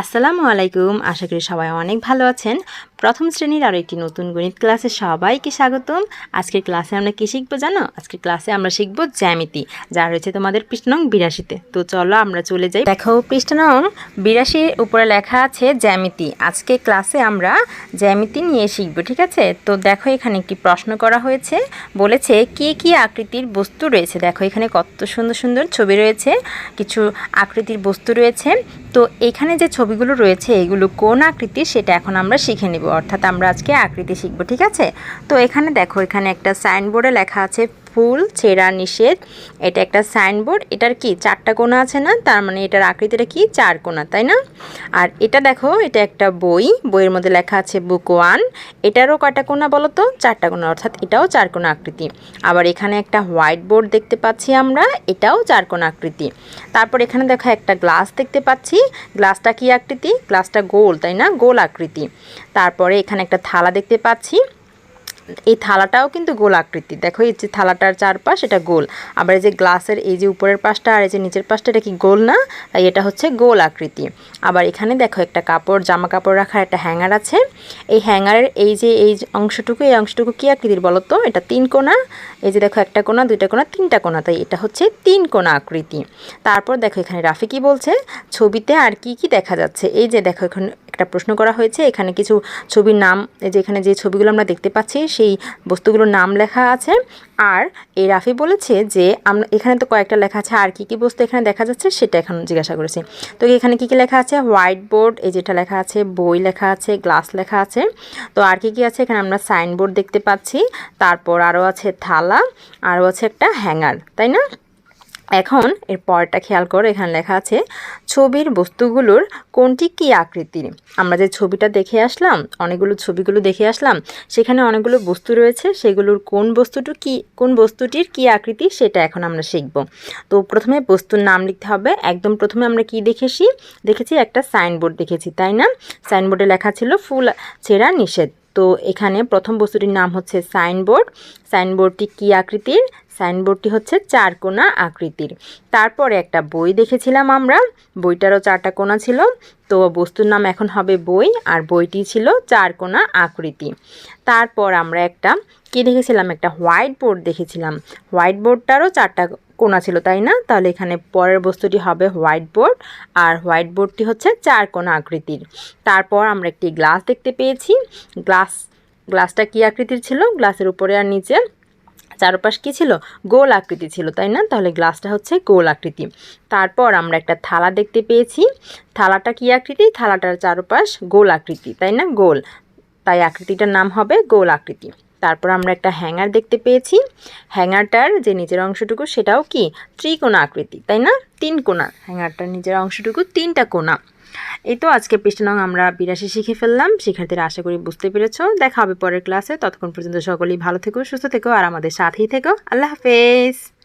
আসসালামু আলাইকুম। আশা করি সবাই অনেক ভালো আছেন। প্রথম শ্রেণির আরও একটি নতুন গণিত ক্লাসে সবাইকে স্বাগতম। আজকের ক্লাসে আমরা কী শিখব জানো? আজকের ক্লাসে আমরা শিখব জ্যামিতি, যা রয়েছে তোমাদের পৃষ্ঠা নং বিরাশিতে। তো চলো আমরা চলে যাই। দেখো পৃষ্ঠা নং বিরাশির উপরে লেখা আছে জ্যামিতি। আজকে ক্লাসে আমরা জ্যামিতি নিয়ে শিখব, ঠিক আছে? তো দেখো এখানে একটি প্রশ্ন করা হয়েছে। বলেছে, কি কি আকৃতির বস্তু রয়েছে? দেখো এখানে কত সুন্দর সুন্দর ছবি রয়েছে। কিছু আকৃতির বস্তু রয়েছে। তো এখানে যে ছবিগুলো রয়েছে, এগুলো কোন আকৃতি সেটা এখন আমরা শিখে নেব। অর্থাৎ আমরা আজকে আকৃতি শিখব, ঠিক আছে? তো এখানে দেখো, এখানে একটা সাইনবোর্ডে লেখা আছে ফুল, ছেঁড়া নিষেধ, এটা একটা সাইনবোর্ড, এটার কি চারটা কোনা আছে না? তার মানে এটার আকৃতিটা কি? চার কোণা, তাই না? আর এটা দেখো, এটা একটা বই, বইয়ের মধ্যে লেখা আছে বুক ওয়ান, এটারও কয়টা কোনা বলো তো? চারটা কোনা অর্থাৎ এটাও চার কোণা আকৃতি। আবার এখানে একটা হোয়াইট বোর্ড দেখতে পাচ্ছি আমরা, এটাও চার কোণা আকৃতি। তারপর এখানে দেখো একটা গ্লাস দেখতে পাচ্ছি, গ্লাসটা কি আকৃতি? গ্লাসটা গোল, তাই না? গোল আকৃতি। তারপরে এখানে একটা থালা দেখতে পাচ্ছি এই থালাটাও কিন্তু গোল আকৃতি। দেখো এই যে থালাটার চারপাশ, এটা গোল। আবার এই যে গ্লাসের এই যে উপরের পাশটা আর এই যে নিচের পাশটা, এটা কি গোল না? তাই এটা হচ্ছে গোল আকৃতি। আবার এখানে দেখো একটা কাপড় জামা কাপড় রাখার একটা হ্যাঙ্গার আছে। এই হ্যাঙ্গারের এই যে এই অংশটুকু এই অংশটুকু কী আকৃতির বলো তো এটা তিন কোনা এই যে দেখো একটা কোনা দুইটা কোনা তিনটা কোনা তাই এটা হচ্ছে তিন কোনা আকৃতি। তারপর দেখো এখানে রাফি কি বলছে? ছবিতে আর কি কি দেখা যাচ্ছে? এই যে দেখো এখানে একটা প্রশ্ন করা হয়েছে। এখানে কিছু ছবির নাম, এই যে এখানে যে ছবিগুলো আমরা দেখতে পাচ্ছি, সেই বস্তুগুলোর নাম লেখা আছে। আর এই রাফি বলেছে যে আমরা এখানে তো কয়েকটা লেখা আছে, আর কি কি বস্তু এখানে দেখা যাচ্ছে সেটা এখন জিজ্ঞাসা করেছি। তো এখানে কি কি লেখা আছে? হোয়াইট বোর্ড এই যেটা লেখা আছে, বই লেখা আছে, গ্লাস লেখা আছে। তো আর কি কি আছে? এখানে আমরা সাইনবোর্ড দেখতে পাচ্ছি। তারপর আরও আছে থালা আরও আছে একটা হ্যাঙ্গার, তাই না? এখন এর পরটা খেয়াল করো, এখানে লেখা আছে, ছবির বস্তুগুলোর কোনটি কী আকৃতির? আমরা যে ছবিটা দেখে আসলাম, অনেকগুলো ছবিগুলো দেখে আসলাম, সেখানে অনেকগুলো বস্তু রয়েছে, সেগুলোর কোন বস্তুটি কি, কোন বস্তুটির কী আকৃতি সেটা এখন আমরা শিখব। তো প্রথমে বস্তুর নাম লিখতে হবে, একদম প্রথমে আমরা কি দেখেছি? দেখেছি একটা সাইনবোর্ড দেখেছি, তাই না? সাইনবোর্ডে লেখা ছিল, ফুল ছেঁড়া নিষেধ। তো এখানে প্রথম বস্তুটির নাম হচ্ছে সাইনবোর্ড। সাইনবোর্ডটি কী আকৃতির? সাইনবোর্ডটি হচ্ছে চার কোনা আকৃতির। তারপরে একটা বই দেখেছিলাম আমরা, বইটারও চারটা কোনা ছিল। তো বস্তুর নাম এখন হবে বই, আর বইটি ছিল চার কোনা আকৃতি। তারপর আমরা একটা, কী দেখেছিলাম? একটা হোয়াইট বোর্ড দেখেছিলাম। হোয়াইট বোর্ডটারও চারটা কোনা ছিল, তাই না? তাহলে এখানে পরের বস্তুটি হবে হোয়াইট বোর্ড, আর হোয়াইট বোর্ডটি হচ্ছে চার কোনা আকৃতির। তারপর আমরা একটি গ্লাস দেখতে পেয়েছি। গ্লাস, গ্লাসটা কী আকৃতির ছিল? গ্লাসের উপরে আর নিচে চারপাশ কী ছিল? গোল আকৃতি ছিল, তাই না? তাহলে গ্লাসটা হচ্ছে গোল আকৃতি। তারপর আমরা একটা থালা দেখতে পেয়েছি। থালাটা কী আকৃতি? থালাটার চারপাশ গোল আকৃতি, তাই না? গোল। তাই আকৃতিটার নাম হবে গোল আকৃতি। তারপর আমরা একটা হ্যাঙ্গার দেখতে পেয়েছি। হ্যাঙ্গারটার যে নিজের অংশটুকু সেটাও কি? ত্রিকোণা আকৃতি, তাই না? তিন কোণা। হ্যাঙ্গারটার নিজের অংশটুকু তিনটা কোণা। এই তো আজকে পৃষ্ঠ নং আমরা বিরাশি শিখে ফেললাম। শিক্ষার্থীরা আশা করি বুঝতে পেরেছ। দেখা হবে পরের ক্লাসে। ততক্ষণ পর্যন্ত সকলেই ভালো থেকো, সুস্থ থেকো, আর আমাদের সাথেই থেকো। আল্লাহ হাফেজ।